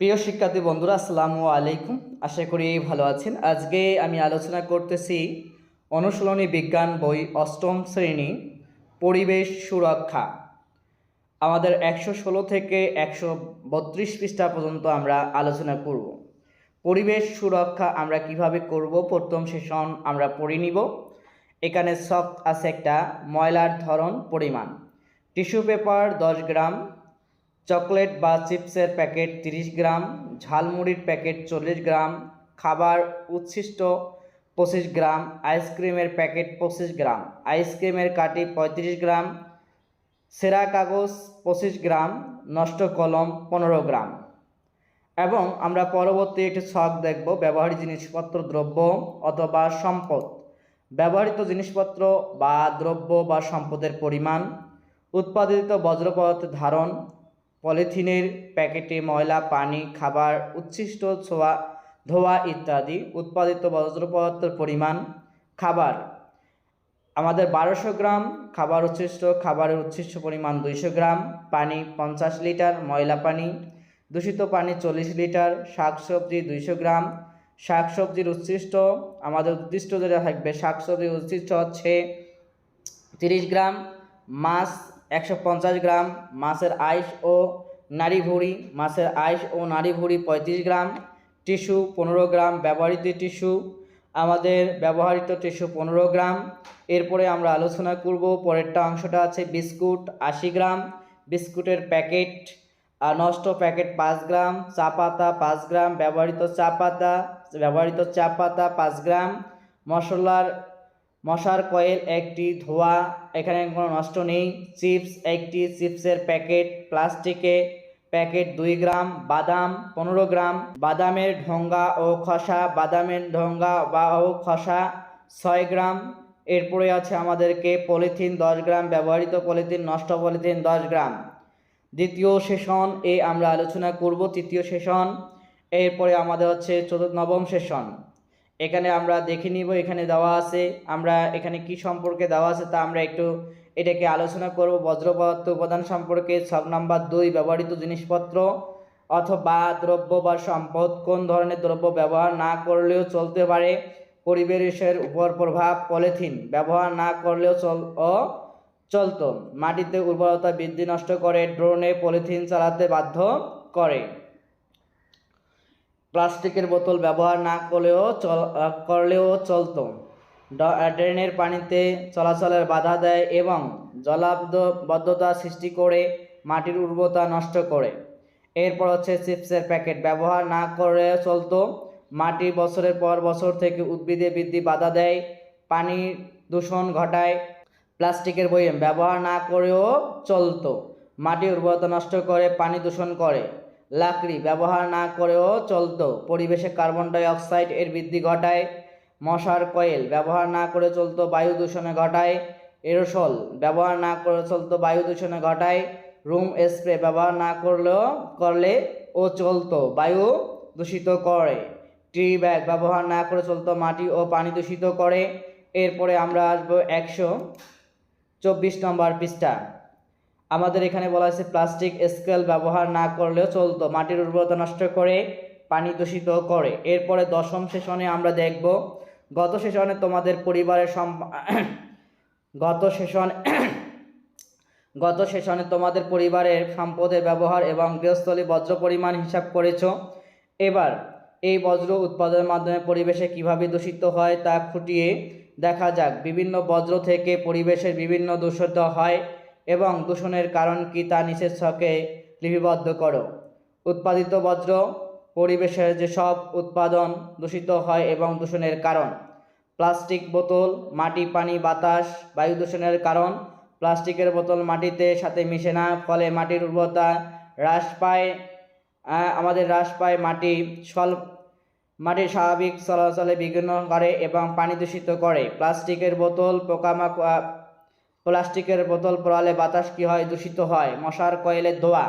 প্রিয় শিক্ষার্থী বন্ধুরা, আসসালামু আলাইকুম। আশা করি ভালো আছেন। আজকে আমি আলোচনা করতেছি অনুশীলনী বিজ্ঞান বই অষ্টম শ্রেণি, পরিবেশ সুরক্ষা। আমাদের একশো ষোলো থেকে একশো বত্রিশ পৃষ্ঠা পর্যন্ত আমরা আলোচনা করব। পরিবেশ সুরক্ষা আমরা কীভাবে করব? প্রথম সেশন আমরা পড়ে নিব। এখানে শখ আছে একটা ময়লার ধরন পরিমাণ। টিস্যু পেপার দশ গ্রাম চকলেট বা চিপসের প্যাকেট তিরিশ গ্রাম, ঝালমুড়ির প্যাকেট চল্লিশ গ্রাম, খাবার উচ্ছিষ্ট পঁচিশ গ্রাম, আইসক্রিমের প্যাকেট পঁচিশ গ্রাম, আইসক্রিমের কাটি পঁয়ত্রিশ গ্রাম, সেরা কাগজ পঁচিশ গ্রাম, নষ্ট কলম পনেরো গ্রাম। এবং আমরা পরবর্তী একটি ছক দেখব ব্যবহারিক জিনিসপত্র, দ্রব্য অথবা সম্পদ। ব্যবহৃত জিনিসপত্র বা দ্রব্য বা সম্পদের পরিমাণ, উৎপাদিত বজ্র পদার্থের ধারণ পলিথিনের প্যাকেটে ময়লা, পানি, খাবার, উচ্ছিষ্ট ছোয়া, ধোয়া ইত্যাদি উৎপাদিত বজ্র পদার্থের পরিমাণ, খাবার। আমাদের বারোশো গ্রাম, খাবার উচ্ছিষ্ট, খাবারের উচ্ছিষ্ট পরিমাণ দুইশো গ্রাম, পানি পঞ্চাশ লিটার, ময়লা পানি দূষিত পানি চল্লিশ লিটার, শাকসবজি দুইশো গ্রাম, শাকসবজির উচ্ছিষ্ট, আমাদের উদ্দিষ্ট যেটা থাকবে, শাকসবজির উচ্ছিষ্ট হচ্ছে তিরিশ গ্রাম, মাছ একশো পঞ্চাশ গ্রাম, মাছের আইস ও নাড়ি ভুঁড়ি মাছের আইস ও নাড়ি ভুঁড়ি পঁয়ত্রিশ গ্রাম, টিস্যু পনেরো গ্রাম, ব্যবহৃত টিস্যু, আমাদের ব্যবহৃত টিস্যু পনেরো গ্রাম। এরপরে আমরা আলোচনা করব, পরেরটা অংশটা আছে বিস্কুট আশি গ্রাম, বিস্কুটের প্যাকেট নষ্ট প্যাকেট পাঁচ গ্রাম, চা পাতা পাঁচ গ্রাম, ব্যবহৃত চা পাতা, ব্যবহৃত চা পাতা পাঁচ গ্রাম, মশলার মশার কয়েল একটি ধোয়া, এখানে কোনো নষ্ট নেই। চিপস একটি চিপসের প্যাকেট, প্লাস্টিকে প্যাকেট দুই গ্রাম, বাদাম পনেরো গ্রাম, বাদামের ঢোঙ্গা ও খসা, বাদামের ঢোঙ্গা বা ও খসা ছয় গ্রাম। এরপরে আছে আমাদেরকে পলিথিন দশ গ্রাম, ব্যবহৃত পলিথিন, নষ্ট পলিথিন দশ গ্রাম। দ্বিতীয় সেশন এ আমরা আলোচনা করব, তৃতীয় সেশন। এরপরে আমাদের হচ্ছে চতুর্থ, নবম সেশন। এখানে আমরা দেখে নিব, এখানে দেওয়া আছে। আমরা এখানে কি সম্পর্কে দেওয়া আছে তা আমরা একটু এটাকে আলোচনা করব। বজ্র পদার্থ উপাদান সম্পর্কে ছক নাম্বার দুই, ব্যবহৃত জিনিসপত্র অথবা দ্রব্য বা সম্পদ, কোন ধরনের দ্রব্য ব্যবহার না করলেও চলতে পারে। পরিবেশের উপর প্রভাব, পলিথিন ব্যবহার না করলেও চল, ও চলতো। মাটিতে উর্বরতা বৃদ্ধি নষ্ট করে, ড্রোনে পলিথিন চালাতে বাধ্য করে। প্লাস্টিকের বোতল ব্যবহার না করলেও চল করলেও চলতো। ড্রেনের পানিতে চলাচলের বাধা দেয় এবং জলাবদ্ধতা সৃষ্টি করে মাটির উর্বরতা নষ্ট করে। এরপর হচ্ছে চিপসের প্যাকেট। ব্যবহার না করে চলতো। মাটি বছরের পর বছর থেকে উদ্ভিদে বৃদ্ধি, বাধা দেয়, পানি দূষণ ঘটায়। প্লাস্টিকের বয়ম। ব্যবহার না করেও চলতো। মাটি উর্বরতা নষ্ট করে, পানি দূষণ করে। লাকড়ি ব্যবহার না করেও চলতো। পরিবেশে কার্বন ডাই অক্সাইড এর বৃদ্ধি ঘটায়। মশার কয়েল ব্যবহার না করে চলতো, বায়ু দূষণে ঘটায়। এরোসল ব্যবহার না করে চলতো, বায়ু দূষণে ঘটায়। রুম স্প্রে ব্যবহার না করলেও, করলে ও চলতো, বায়ু দূষিত করে। ট্রি ব্যাগ ব্যবহার না করে চলতো, মাটি ও পানি দূষিত করে। এরপরে আমরা আসব একশো চব্বিশ নম্বর পৃষ্ঠা। আমাদের এখানে বলা আছে প্লাস্টিক স্কেল ব্যবহার না করলেও চলতো। মাটির উর্বরতা নষ্ট করে, পানি দূষিত করে। এরপরে দশম সেশনে আমরা দেখব, গত সেশনে তোমাদের পরিবারের গত সেশন, গত সেশনে তোমাদের পরিবারের সম্পদের ব্যবহার এবং গৃহস্থলী বজ্র পরিমাণ হিসাব করেছ। এবার এই বজ্র উৎপাদনের মাধ্যমে পরিবেশে কীভাবে দূষিত হয় তা খুঁটিয়ে দেখা যাক। বিভিন্ন বজ্র থেকে পরিবেশের বিভিন্ন দূষিত হয়। এবং দূষণের কারণ কি তা নিচের ছকে লিপিবদ্ধ করো। উৎপাদিত বজ্র পরিবেশের যেসব উৎপাদন দূষিত হয় এবং দূষণের কারণ, প্লাস্টিক বোতল, মাটি, পানি, বাতাস, বায়ু দূষণের কারণ, প্লাস্টিকের বোতল মাটিতে সাথে মিশে না, ফলে মাটির উর্বরতা হ্রাস পায় আমাদের হ্রাস পায় মাটি স্বল মাটির স্বাভাবিক চলাচলে বিঘ্ন করে এবং পানি দূষিত করে। প্লাস্টিকের বোতল, পোকামাকড় প্লাস্টিকের বোতল পড়ালে বাতাস কি হয়? দূষিত হয়। মশার কয়েলের ধোয়া।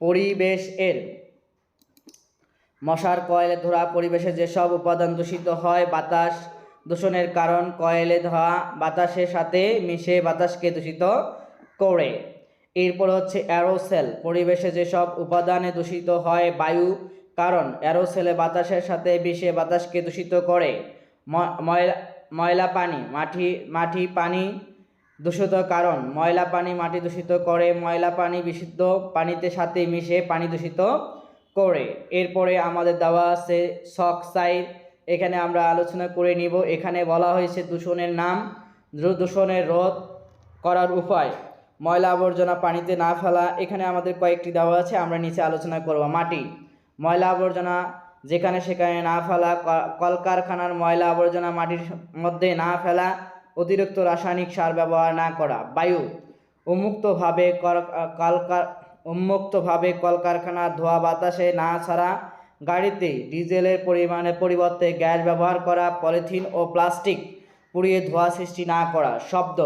পরিবেশ এর মশার কয়েলে ধোয়া পরিবেশে যেসব উপাদান দূষিত হয়, বাতাস দূষণের কারণ কয়েলে ধোয়া বাতাসের সাথে মিশে বাতাসকে দূষিত করে। এরপর হচ্ছে অ্যারোসেল। পরিবেশে যেসব উপাদানে দূষিত হয়, বায়ু কারণ অ্যারোসেলে বাতাসের সাথে মিশে বাতাসকে দূষিত করে। ময়লা ময়লা পানি। মাটি মাটি, পানি দূষিত কারণ। ময়লা পানি মাটি দূষিত করে, ময়লা পানি বিশুদ্ধ পানিতে সাথে মিশে পানি দূষিত করে। এরপরে আমাদের দেওয়া আছে সক্সাইড এখানে আমরা আলোচনা করে নিব। এখানে বলা হয়েছে দূষণের নাম, দূষণের রোধ করার উপায়। ময়লা আবর্জনা পানিতে না ফেলা, এখানে আমাদের কয়েকটি দেওয়া আছে, আমরা নিচে আলোচনা করব। মাটি, ময়লা আবর্জনা যেখানে সেখানে না ফেলা কলকারখানার ময়লা আবর্জনা মাটির মধ্যে না ফেলা অতিরিক্ত রাসায়নিক সার ব্যবহার না করা, বায়ু, উন্মুক্তভাবে কল- কলকার, উন্মুক্তভাবে কলকারখানার ধোয়া বাতাসে না ছাড়া গাড়িতে ডিজেলের পরিমাণে পরিবর্তে গ্যাস ব্যবহার করা, পলিথিন ও প্লাস্টিক পুড়িয়ে ধোঁয়া সৃষ্টি না করা, শব্দ।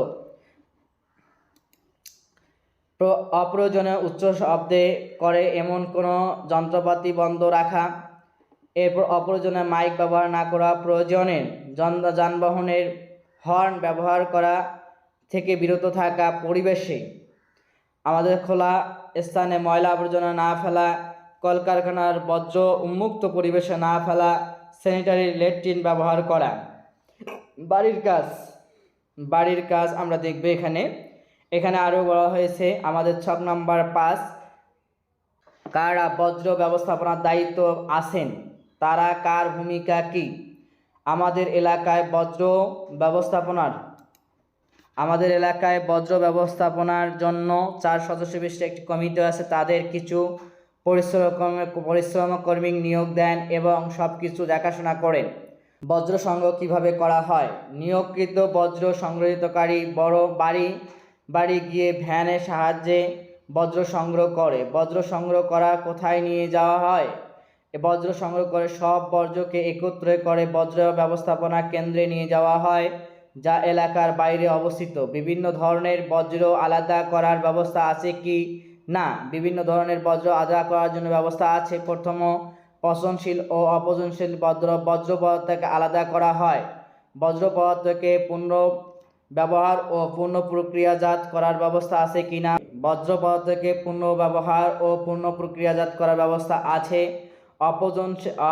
প্র- অপ্রয়োজনীয় উচ্চ শব্দে করে এমন কোনো যন্ত্রপাতি বন্ধ রাখা, এরপর অপ্রয়োজনীয় মাইক ব্যবহার না করা প্রয়োজনের যান- যানবাহনের হর্ন ব্যবহার করা থেকে বিরত থাকা পরিবেশে আমাদের খোলা স্থানে ময়লা আবর্জনা না ফেলা, কলকারখানার বর্জ্য উন্মুক্ত পরিবেশে না ফেলা স্যানিটারি লেট্রিন ব্যবহার করা। বাড়ির কাজ বাড়ির কাজ আমরা দেখব এখানে। এখানে আরও বলা হয়েছে, আমাদের ছক নম্বর পাঁচ, কারা বজ্র ব্যবস্থাপনার দায়িত্ব আছেন, তারা কার ভূমিকা কি? আমাদের এলাকায় বজ্র ব্যবস্থাপনার, আমাদের এলাকায় বজ্র ব্যবস্থাপনার জন্য চার সদস্য বিশিষ্ট একটি কমিটি আছে। তাদের কিছু পরিশ্রম পরিশ্রম কর্মী নিয়োগ দেন এবং সব কিছু দেখাশোনা করেন। বজ্র সংগ্রহ কীভাবে করা হয়? নিয়োগকৃত বজ্র সংগ্রহিতকারী বড় বাড়ি বাড়ি গিয়ে ভ্যানের সাহায্যে বজ্র সংগ্রহ করে। বজ্র সংগ্রহ করা কোথায় নিয়ে যাওয়া হয়? বজ্র সংগ্রহ করে সব বর্জ্যকে একত্র করে বজ্র ব্যবস্থাপনা কেন্দ্রে নিয়ে যাওয়া হয়, যা এলাকার বাইরে অবস্থিত। বিভিন্ন ধরনের বজ্র আলাদা করার ব্যবস্থা আছে কি? না, বিভিন্ন ধরনের বজ্র আলাদা করার জন্য ব্যবস্থা আছে। প্রথম, পচনশীল ও অপচনশীল বজ্র বজ্র পদার্থকে আলাদা করা হয়। বজ্র পদার্থকে পুনঃ ব্যবহার ও পূর্ণ প্রক্রিয়াজাত করার ব্যবস্থা আছে কি না? বজ্র পদার্থকে পূর্ণ ব্যবহার ও পূর্ণ প্রক্রিয়াজাত করার ব্যবস্থা আছে। অপচন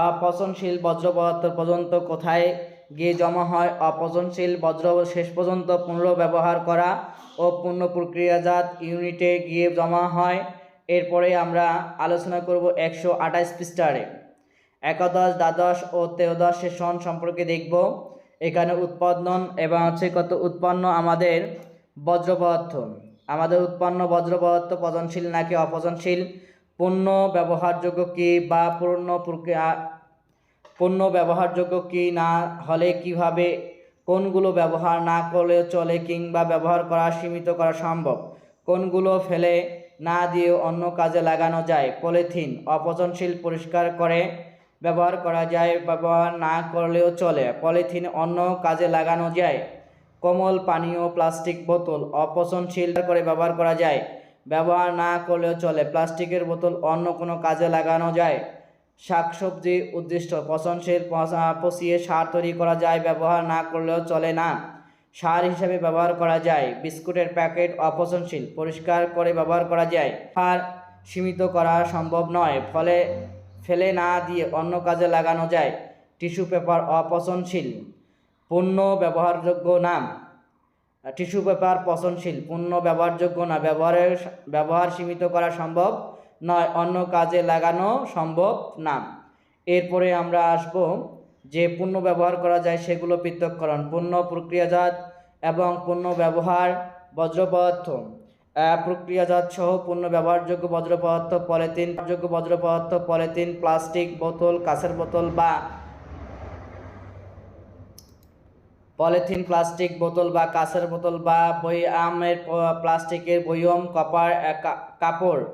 অপচনশীল বজ্র পদার্থ পর্যন্ত কোথায় গিয়ে জমা হয়? অপচনশীল বজ্র শেষ পর্যন্ত পুনর্ব্যবহার করা ও পূর্ণ প্রক্রিয়াজাত ইউনিটে গিয়ে জমা হয়? এরপরে আমরা আলোচনা করব একশো আঠাশ পৃষ্ঠারে। একাদশ, দ্বাদশ ও ত্রয়োদশ সেশন সম্পর্কে দেখব। এখানে উৎপাদন এবং হচ্ছে কত উৎপন্ন? আমাদের বজ্র পদার্থ আমাদের উৎপন্ন বজ্র পদার্থ পচনশীল নাকি অপচনশীল? পণ্য ব্যবহারযোগ্য কি বা পূর্ণ প্রক্রিয়া, পণ্য ব্যবহারযোগ্য কি না হলে কীভাবে কোনগুলো ব্যবহার না করলে চলে কিংবা ব্যবহার করা সীমিত করা সম্ভব? কোনগুলো ফেলে না দিয়ে অন্য কাজে লাগানো যায়? পলিথিন অপচনশীল পরিষ্কার করে ব্যবহার করা যায়, ব্যবহার না করলেও চলে। পলিথিন অন্য কাজে লাগানো যায়। কোমল পানীয়, প্লাস্টিক বোতল অপচনশীল করে ব্যবহার করা যায়। ব্যবহার না করলেও চলে। প্লাস্টিকের বোতল অন্য কোনো কাজে লাগানো যায়। শাকসবজি উদ্দিষ্ট, পচনশীল পচা- পচিয়ে সার তৈরি করা যায়, ব্যবহার না করলেও চলে না। সার হিসাবে ব্যবহার করা যায়। বিস্কুটের প্যাকেট অপচনশীল, পরিষ্কার করে ব্যবহার করা যায়। আর সীমিত করা সম্ভব নয়, ফলে ফেলে না দিয়ে অন্য কাজে লাগানো যায়। টিস্যু পেপার অপচনশীল, পণ্য ব্যবহারযোগ্য নাম। টিস্যু পেপার, পচনশীল, পণ্য ব্যবহারযোগ্য না, ব্যবহারের ব্যবহার সীমিত করা সম্ভব নয়, অন্য কাজে লাগানো সম্ভব না। এরপরে আমরা আসব যে পণ্য ব্যবহার করা যায় সেগুলো পৃথককরণ, পণ্য প্রক্রিয়াজাত এবং পণ্য ব্যবহার বজ্র পদার্থ প্রক্রিয়াজাত সহ পণ্য ব্যবহারযোগ্য বজ্র পদার্থ পলিথিন যোগ্য বজ্র পদার্থ পলিথিন, প্লাস্টিক বোতল, কাঁচের বোতল বা পলিথিন, প্লাস্টিক বোতল বা কাঁচের বোতল বা বইয়ামের প- প্লাস্টিকের বইয়ম কপার কাপড়,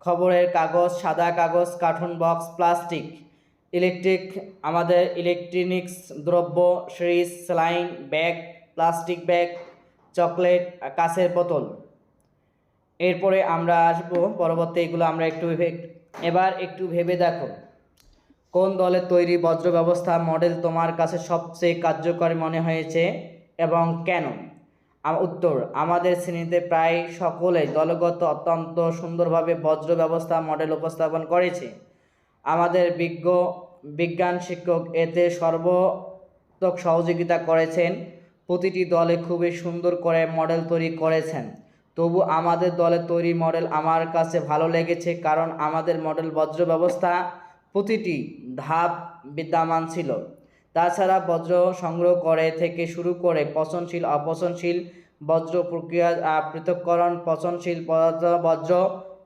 খবরের কাগজ, সাদা কাগজ, কার্টুন বক্স, প্লাস্টিক, ইলেকট্রিক, আমাদের ইলেকট্রনিক্স, দ্রব্য, fridge, saline, bag, plastic bag, chocolate কাঁচের বোতল। এরপরে আমরা আসব, পরবর্তী এগুলো আমরা একটু এবার একটু ভেবে দেখো। কোন দলের তৈরি বজ্র ব্যবস্থা মডেল তোমার কাছে সবচেয়ে কার্যকরী মনে হয়েছে এবং কেন? উত্তর, আমাদের শ্রেণীতে প্রায় সকলে দলগত অত্যন্ত সুন্দরভাবে বজ্র ব্যবস্থা মডেল উপস্থাপন করেছে। আমাদের বিজ্ঞ, বিজ্ঞান শিক্ষক এতে সর্বতক সহযোগিতা করেছেন। প্রতিটি দলে খুবই সুন্দর করে মডেল তৈরি করেছেন। তবু আমাদের দলে তৈরি মডেল আমার কাছে ভালো লেগেছে কারণ আমাদের মডেল বজ্র ব্যবস্থা প্রতিটি ধাপ বিদ্যমান ছিল। তাছাড়া বজ্র সংগ্রহ করে থেকে শুরু করে পচনশীল, অপচনশীল বজ্র প্রক্রিয়া পৃথককরণ, পচনশীল পদার্থ বজ্র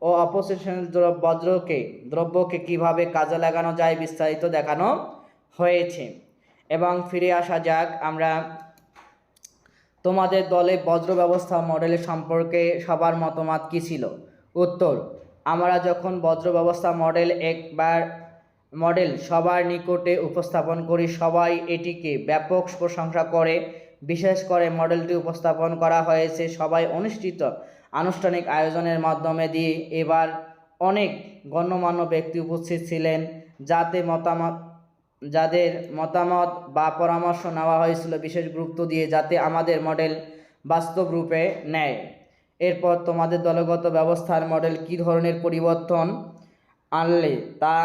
ও অপচনশীল বজ্রকে, দ্রব্যকে কীভাবে কাজে লাগানো যায় বিস্তারিত দেখানো হয়েছে। এবং ফিরে আসা যাক, আমরা তোমাদের দলে বজ্র ব্যবস্থা মডেলের সম্পর্কে সবার মতামত কী ছিল? উত্তর, আমরা যখন বজ্র ব্যবস্থা মডেল একবার মডেল সবার নিকটে উপস্থাপন করি। সবাই এটিকে ব্যাপক প্রশংসা করে। বিশেষ করে মডেলটি উপস্থাপন করা হয়েছে সবাই অনুষ্ঠিত আনুষ্ঠানিক আয়োজনের মাধ্যমে দিয়ে। এবার অনেক গণ্যমান্য ব্যক্তি উপস্থিত ছিলেন যাতে মতামত, যাদের মতামত বা পরামর্শ নেওয়া হয়েছিল বিশেষ গুরুত্ব দিয়ে যাতে আমাদের মডেল বাস্তব রূপে নেয়। এরপর তোমাদের দলগত ব্যবস্থার মডেল কী ধরনের পরিবর্তন আনলে তা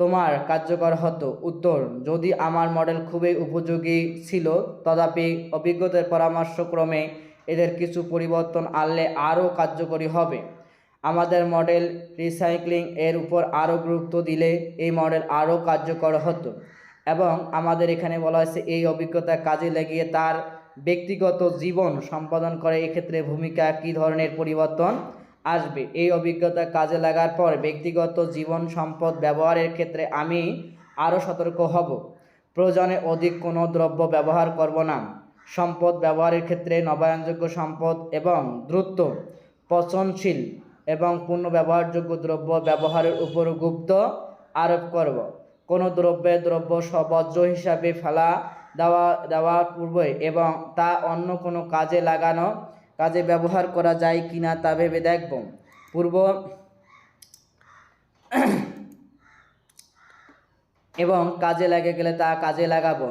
তোমার কার্যকর হতো। উত্তর, যদি আমার মডেল খুবই উপযোগী ছিল, তথাপি অভিজ্ঞতার পরামর্শক্রমে এদের কিছু পরিবর্তন আনলে আরও কার্যকরী হবে। আমাদের মডেল রিসাইক্লিং এর উপর আরও গুরুত্ব দিলে এই মডেল আরও কার্যকর হতো এবং আমাদের এখানে বলা হয়েছে, এই অভিজ্ঞতা কাজে লাগিয়ে তার ব্যক্তিগত জীবন সম্পাদন করে এক্ষেত্রে ভূমিকা কী ধরনের পরিবর্তন? আসবে। এই অভিজ্ঞতা কাজে লাগার পর ব্যক্তিগত জীবন সম্পদ ব্যবহারের ক্ষেত্রে আমি আরও সতর্ক হব। প্রয়োজনে অধিক কোনো দ্রব্য ব্যবহার করব না। সম্পদ ব্যবহারের ক্ষেত্রে নবায়নযোগ্য সম্পদ এবং দ্রুত, পচনশীল এবং পুনর্ব্যবহারযোগ্য দ্রব্য ব্যবহারের উপর গুপ্ত আরোপ করব। কোনো দ্রব্যের দ্রব্য সবজ্র হিসাবে ফেলা দেওয়া, দেওয়ার পূর্বে এবং তা অন্য কোনো কাজে লাগানো কাজে ব্যবহার করা যায় কিনা তা ভেবে দেখব। পূর্ব এবং কাজে লাগে গেলে তা কাজে লাগাবো।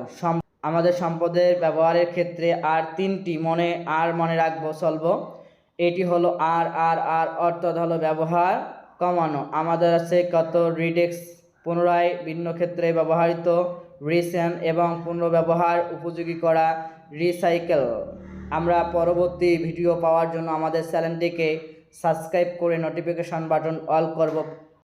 আমাদের সম্পদের ব্যবহারের ক্ষেত্রে আর তিনটি মনে, আর মনে রাখব, চলবো। এটি হলো আর আর আর অর্থাৎ হলো ব্যবহার কমানো। আমাদের আছে কত? রিডেক্স পুনরায় ভিন্ন ক্ষেত্রে ব্যবহৃত, রিসেন এবং পুনর্ব্যবহার উপযোগী করা, রিসাইকেল। আমরা পরবর্তী ভিডিও পাওয়ার জন্য আমাদের চ্যানেলটিকে সাবস্ক্রাইব করে নোটিফিকেশন বাটন অল করব।